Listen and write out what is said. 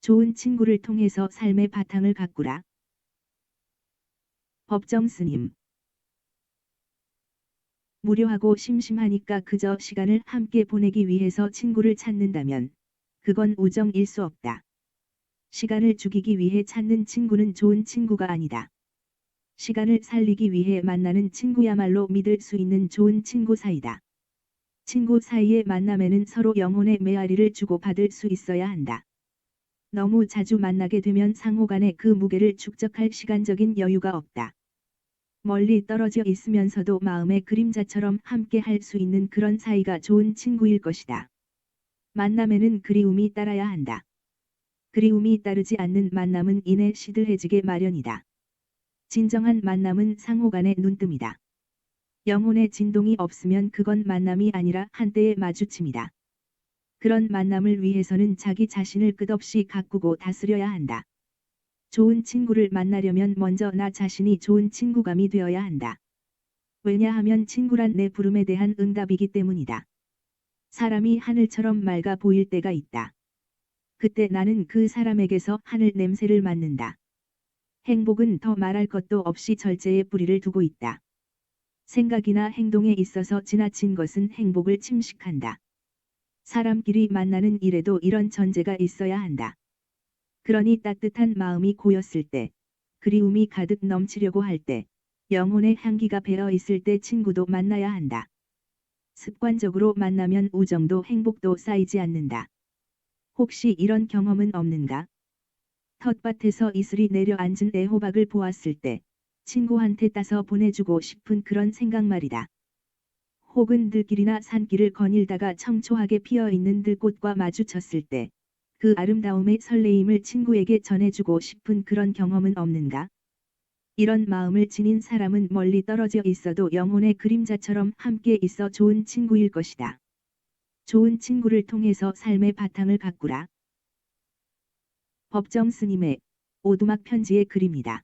좋은 친구를 통해서 삶의 바탕을 가꾸라. 법정 스님 무료하고 심심하니까 그저 시간을 함께 보내기 위해서 친구를 찾는다면 그건 우정일 수 없다. 시간을 죽이기 위해 찾는 친구는 좋은 친구가 아니다. 시간을 살리기 위해 만나는 친구야말로 믿을 수 있는 좋은 친구 사이다. 친구 사이의 만남에는 서로 영혼의 메아리를 주고받을 수 있어야 한다. 너무 자주 만나게 되면 상호 간의 그 무게를 축적할 시간적인 여유가 없다. 멀리 떨어져 있으면서도 마음의 그림자처럼 함께 할 수 있는 그런 사이가 좋은 친구일 것이다. 만남에는 그리움이 따라야 한다. 그리움이 따르지 않는 만남은 이내 시들해지게 마련이다. 진정한 만남은 상호 간의 눈뜸이다. 영혼의 진동이 없으면 그건 만남이 아니라 한때의 마주침이다. 그런 만남을 위해서는 자기 자신을 끝없이 가꾸고 다스려야 한다. 좋은 친구를 만나려면 먼저 나 자신이 좋은 친구감이 되어야 한다. 왜냐하면 친구란 내 부름에 대한 응답이기 때문이다. 사람이 하늘처럼 맑아 보일 때가 있다. 그때 나는 그 사람에게서 하늘 냄새를 맡는다. 행복은 더 말할 것도 없이 절제의 뿌리를 두고 있다. 생각이나 행동에 있어서 지나친 것은 행복을 침식한다. 사람끼리 만나는 일에도 이런 전제가 있어야 한다. 그러니 따뜻한 마음이 고였을 때, 그리움이 가득 넘치려고 할 때, 영혼의 향기가 배어 있을 때 친구도 만나야 한다. 습관적으로 만나면 우정도 행복도 쌓이지 않는다. 혹시 이런 경험은 없는가? 텃밭에서 이슬이 내려앉은 애호박을 보았을 때 친구한테 따서 보내주고 싶은 그런 생각 말이다. 혹은 들길이나 산길을 거닐다가 청초하게 피어있는 들꽃과 마주쳤을 때 그 아름다움의 설레임을 친구에게 전해주고 싶은 그런 경험은 없는가? 이런 마음을 지닌 사람은 멀리 떨어져 있어도 영혼의 그림자처럼 함께 있어 좋은 친구일 것이다. 좋은 친구를 통해서 삶의 바탕을 가꾸라. 법정 스님의 오두막 편지의 글입니다.